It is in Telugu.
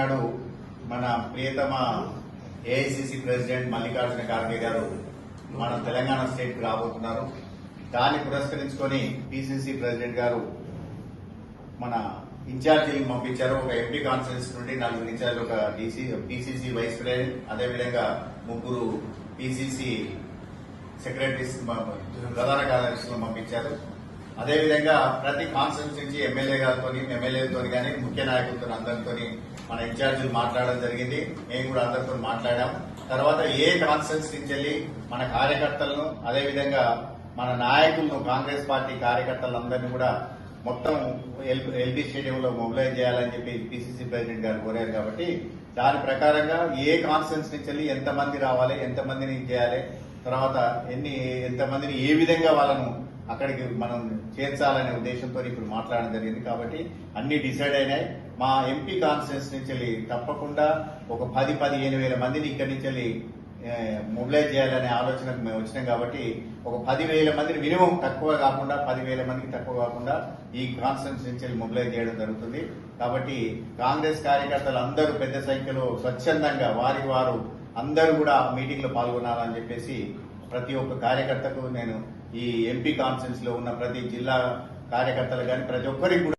నాడు మన ప్రియతమ ఏఐసిసి ప్రెసిడెంట్ మల్లికార్జున ఖార్గే గారు మన తెలంగాణ స్టేట్కు రాబోతున్నారు. దాన్ని పురస్కరించుకొని పిసిసి ప్రెసిడెంట్ గారు మన ఇన్ఛార్జీలు పంపించారు. ఒక ఎంపీ కాన్ఫరెన్స్ నుండి నలుగురు ఇన్ఛార్జ్ ఒక డీసీ పిసిసి వైస్ ప్రెసిడెంట్ అదేవిధంగా ముగ్గురు పిసిసి సెక్రటరీస్ ప్రధాన కార్యదర్శులను పంపించారు. అదేవిధంగా ప్రతి కాన్ఫరెన్స్ నుంచి ఎమ్మెల్యే గారితో ఎమ్మెల్యేలతో కానీ ముఖ్య నాయకులతో అందరితో మన ఇన్ఛార్జీలు మాట్లాడడం జరిగింది. మేము కూడా అందరితో మాట్లాడాం. తర్వాత ఏ కాన్ఫరెన్స్ నుంచి వెళ్ళి మన కార్యకర్తలను అదేవిధంగా మన నాయకులను కాంగ్రెస్ పార్టీ కార్యకర్తలందరినీ కూడా మొత్తం ఎల్బీ స్టేడియంలో మొబిలైజ్ చేయాలని చెప్పి పిసిసి ప్రెసిడెంట్ గారు కోరారు కాబట్టి దాని ప్రకారంగా ఏ కాన్ఫరెన్స్ నుంచి వెళ్ళి ఎంతమంది రావాలి ఎంతమందిని చేయాలి తర్వాత ఎన్ని ఎంతమందిని ఏ విధంగా వాళ్ళను అక్కడికి మనం చేర్చాలనే ఉద్దేశంతో ఇప్పుడు మాట్లాడడం జరిగింది కాబట్టి అన్ని డిసైడ్ అయినాయి. మా ఎంపీ కాన్ఫరెన్స్ నుంచి వెళ్ళి తప్పకుండా ఒక పది పదిహేను వేల మందిని ఇక్కడి నుంచి వెళ్ళి మొబిలైజ్ చేయాలనే ఆలోచనకు మేము వచ్చినాం కాబట్టి ఒక పదివేల మందిని మినిమం తక్కువ కాకుండా పదివేల మందికి తక్కువ కాకుండా ఈ కాన్ఫరెన్స్ నుంచి మొబిలైజ్ చేయడం జరుగుతుంది. కాబట్టి కాంగ్రెస్ కార్యకర్తలు అందరూ పెద్ద సంఖ్యలో స్వచ్ఛందంగా వారి వారు అందరూ కూడా మీటింగ్లో పాల్గొనాలని చెప్పేసి ప్రతి ఒక్క కార్యకర్తకు నేను ఈ ఎంపీ కాన్ఫరెన్స్లో ఉన్న ప్రతి జిల్లా కార్యకర్తలు కానీ ప్రతి ఒక్కరికి కూడా